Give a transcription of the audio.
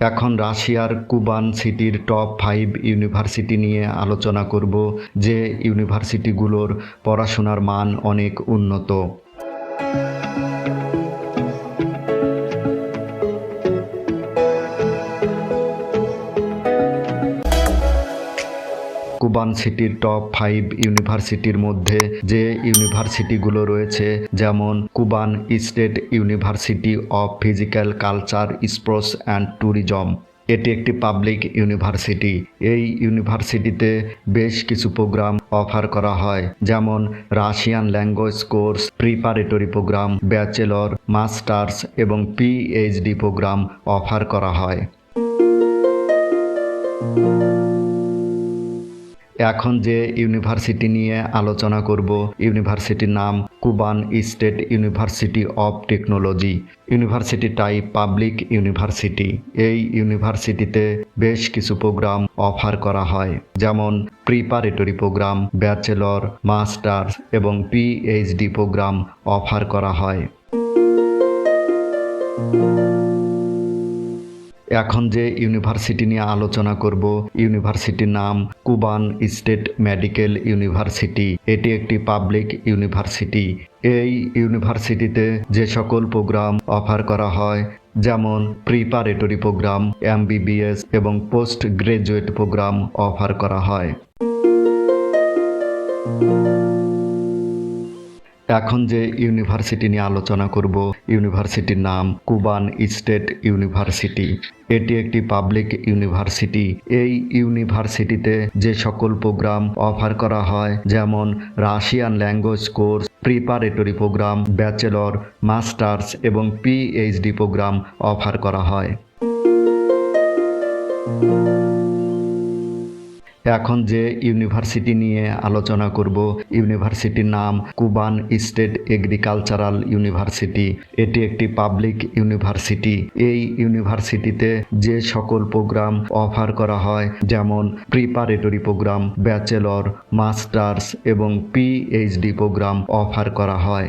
এখন রাশিয়ার কুবান সিটির টপ ফাইভ ইউনিভার্সিটি নিয়ে আলোচনা করব, যে ইউনিভার্সিটিগুলোর পড়াশোনার মান অনেক উন্নত। কুবান সিটির টপ ফাইভ ইউনিভার্সিটির মধ্যে যে ইউনিভার্সিটিগুলো রয়েছে, যেমন Kuban state university of physical culture, sports and tourism. এটি একটি পাবলিক ইউনিভার্সিটি। এই ইউনিভার্সিটিতে বেশ কিছু প্রোগ্রাম অফার করা হয়, যেমন Russian language course preparatory programme bachelor masters এবং পিএইচডি প্রোগ্রাম অফার করা হয়। এখন যে ইউনিভার্সিটি নিয়ে আলোচনা করব, ইউনিভার্সিটির নাম Kuban State University of Technology, university type public university. এই ইউনিভার্সিটিতে বেশ কিছু প্রোগ্রাম অফার করা হয়, যেমন প্রিপারেটরি প্রোগ্রাম, ব্যাচেলর, মাস্টার্স এবং পিএইচডি প্রোগ্রাম অফার করা হয়। এখন যে ইউনিভার্সিটি নিয়ে আলোচনা করব, ইউনিভার্সিটির নাম কুবান স্টেট মেডিকেল ইউনিভার্সিটি। এটি একটি পাবলিক ইউনিভার্সিটি। এই ইউনিভার্সিটিতে যে সকল প্রোগ্রাম অফার করা হয়, যেমন প্রিপারেটরি প্রোগ্রাম, এমবিবিএস এবং পোস্ট গ্রাজুয়েট প্রোগ্রাম অফার করা হয়। এখন যে ইউনিভার্সিটি নিয়ে আলোচনা করব, ইউনিভার্সিটির নাম কুবান স্টেট ইউনিভার্সিটি। এটি একটি পাবলিক ইউনিভার্সিটি। এই ইউনিভার্সিটিতে যে সকল প্রোগ্রাম অফার করা হয়, যেমন Russian language course, preparatory programme, bachelor, masters এবং পিএইচডি প্রোগ্রাম অফার করা হয়। এখন যে ইউনিভার্সিটি নিয়ে আলোচনা করব, ইউনিভার্সিটির নাম কুবান স্টেট এগ্রিকালচারাল ইউনিভার্সিটি। এটি একটি পাবলিক ইউনিভার্সিটি। এই ইউনিভার্সিটিতে যে সকল প্রোগ্রাম অফার করা হয়, যেমন প্রিপারেটরি প্রোগ্রাম, ব্যাচেলর, মাস্টার্স এবং পিএইচডি প্রোগ্রাম অফার করা হয়।